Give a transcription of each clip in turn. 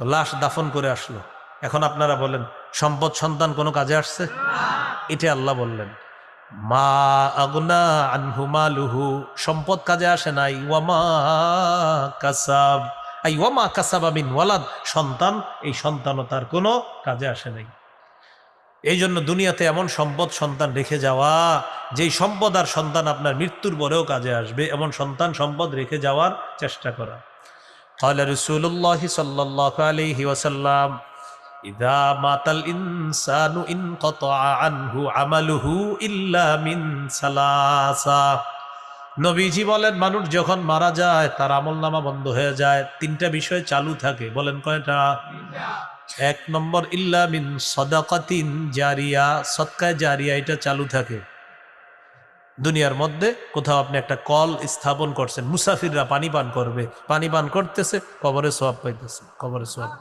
তো লাশ দাফন করে আসলো। এখন আপনারা বলেন, সম্পদ সন্তান কোনো কাজে আসছে? এটা আল্লাহ বললেন। মা আগনা আনহু মালুহু, সম্পদ কাজে আসে নাই। ওয়ামা কাসাব, আই ওয়ামা কাসাব আমিন ওয়ালাদ, সন্তান, এই সন্তানও তার কোনো কাজে আসে নাই। এই জন্য দুনিয়াতে এমন সম্পদ সন্তান রেখে যাওয়া, যেই সম্পদ আর সন্তান আপনার মৃত্যুর পরেও কাজে আসবে, এমন সন্তান সম্পদ রেখে যাওয়ার চেষ্টা করা। قال رسول الله صلى الله عليه وسلم إذا مات الإنسان انقطع عنه عمله إلا من ثلاثة নবীজি বলেন মানুষ যখন মারা যায় তার আমল নামা বন্ধ হয়ে যায় তিনটা বিষয় চালু থাকে বলেন কয়টা এক নম্বর ইল্লা মিন সদাকাতিন জারিয়া সৎকায় জারিয়া এটা চালু থাকে দুনিয়ার মধ্যে কোথাও আপনি একটা কল স্থাপন করছেন, মুসাফিররা পানি পান করবে, পানি পান করতেছে, কবরে সোয়াব পাইতেছে, কবরে সোয়াব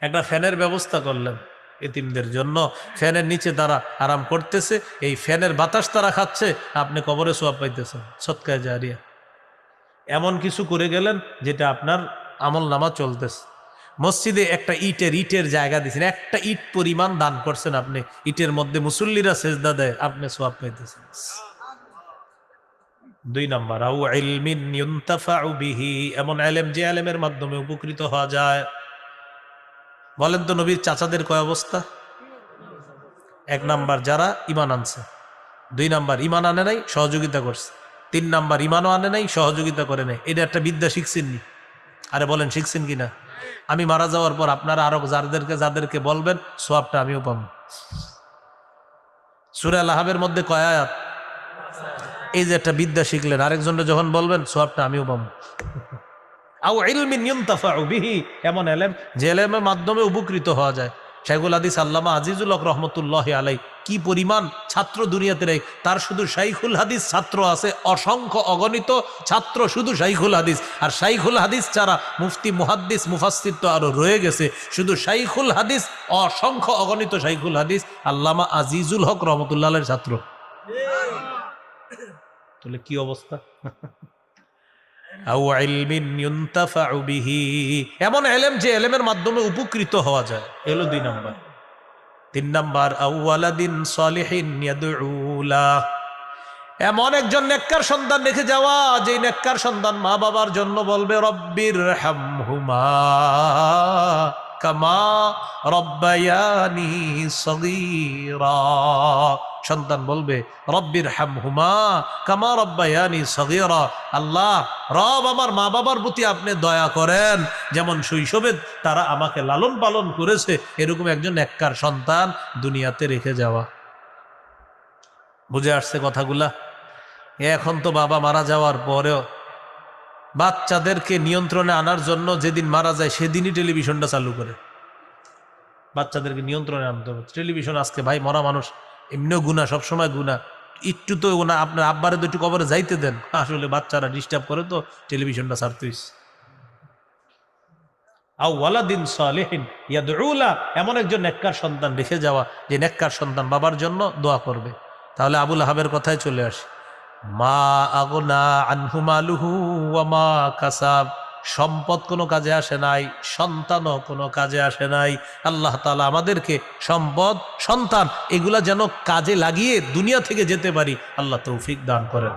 একটা ফ্যানের ব্যবস্থা করলেন এতিমদের জন্য, ফ্যানের নিচে তারা আরাম করতেছে, এই ফ্যানের বাতাস তারা খাচ্ছে, আপনি কবরে সোয়াব পাইতেছেন, সৎকায় জারিয়া। এমন কিছু করে গেলেন, যেটা আপনার আমল নামা চলতেছে। মসজিদে একটা ইটের ইটের জায়গা দিয়েছেন। একটা ইট পরিমাণ দান করছেন আপনি। ইটের মধ্যে মুসল্লিরা সেজদা দেয়, আপনি সোয়াব পাইতেছেন। দুই নম্বর, আউ ইলমিন বিহি। এমন এলেম যে এলেমের মাধ্যমে উপকৃত হওয়া যায়। বলেন তো নবীর চাচাদের কয় অবস্থা? এক নাম্বার, যারা ইমান আনছে। দুই নাম্বার ইমান আনে নাই, সহযোগিতা করছে। তিন নাম্বার ইমানও আনে নাই, সহযোগিতা করে নেই এটা একটা বিদ্যা শিখছেননি? আরে বলেন, শিখছেন কিনা? আমি মারা যাওয়ার পর আপনারা আরও যাদেরকে যাদেরকে বলবেন, সোয়াবটা আমিও পাবো। সুরা লাহাবের মধ্যে কয় আয়াত? এই যে একটা বিদ্যা শিখলেন আরেকজনটা যখন বলবেন, সোয়াবটা আমিও পাবো। এমন এলেম যে এলেমের মাধ্যমে উপকৃত হওয়া যায়। শেখুল হাদিস আল্লামা আজিজুল রহমতুল্লাহ আলাই কি পরিমাণ ছাত্র দুনিয়াতে নেই? তার শুধু শাইখুল হাদিস ছাত্র আছে, অসংখ্য অগণিত ছাত্র শুধু শাইখুল হাদিস। আর শাইখুল হাদিস ছাড়া মুফতি, মুহাদ্দিস মুফাসির তো আরও রয়ে গেছে। শুধু শাইখুল হাদিস, অসংখ্য অগণিত শাইখুল হাদিস। আল্লামা আজিজুল হক রহমতুল্লাহ আলের ছাত্র। তাহলে কি অবস্থা? এমন এলেম যে এলেমের মাধ্যমে উপকৃত হওয়া যায়। এলো দুই নাম্বার। তিন নম্বর এমন একজন নেককার সন্তান রেখে যাওয়া যে নেককার সন্তান মা বাবার জন্য বলবে, রব্বির হামহুমা কামা রব্বায়ানি সগীরা। সন্তান বলবে, রব্বির হামহুমা কামা রব্বায়ানি সগীরা। আল্লাহ, রব আমার মা বাবার প্রতি আপনি দয়া করেন। যেমন শৈশবে তারা আমাকে লালন পালন করেছে, এরকম একজন এককার সন্তান দুনিয়াতে রেখে যাওয়া। বুঝে আসছে কথাগুলা? এখন তো বাবা মারা যাওয়ার পরেও বাচ্চাদেরকে নিয়ন্ত্রণে আনার জন্য যেদিন মারা যায়, সেদিনই টেলিভিশনটা চালু করে। বাচ্চাদেরকে নিয়ন্ত্রণে আনতে হবে। টেলিভিশন আজকে ভাই মরা মানুষ। এমনিও গুণা সবসময় গুণা একটু তো ওনা আপনার আব্বারে তো একটু কবরে যাইতে দেন। আসলে বাচ্চারা ডিস্টার্ব করে তো টেলিভিশনটা হইছে। আউ ওয়ালাদিন সালেহিন ইয়াদউলা, এমন একজন নেককার সন্তান রেখে যাওয়া, যে নেককার সন্তান বাবার জন্য দোয়া করবে। তাহলে আবুল আহাবের কথায় চলে আসে। মা আগনা আনহু মালুহু ওয়া মা কাসাব। সম্পদ কোনো কাজে আসে নাই, সন্তানও কোনো কাজে আসে নাই। আল্লাহ তালা আমাদেরকে সম্পদ, সন্তান, এগুলা যেন কাজে লাগিয়ে দুনিয়া থেকে যেতে পারি, আল্লাহ তৌফিক দান করেন।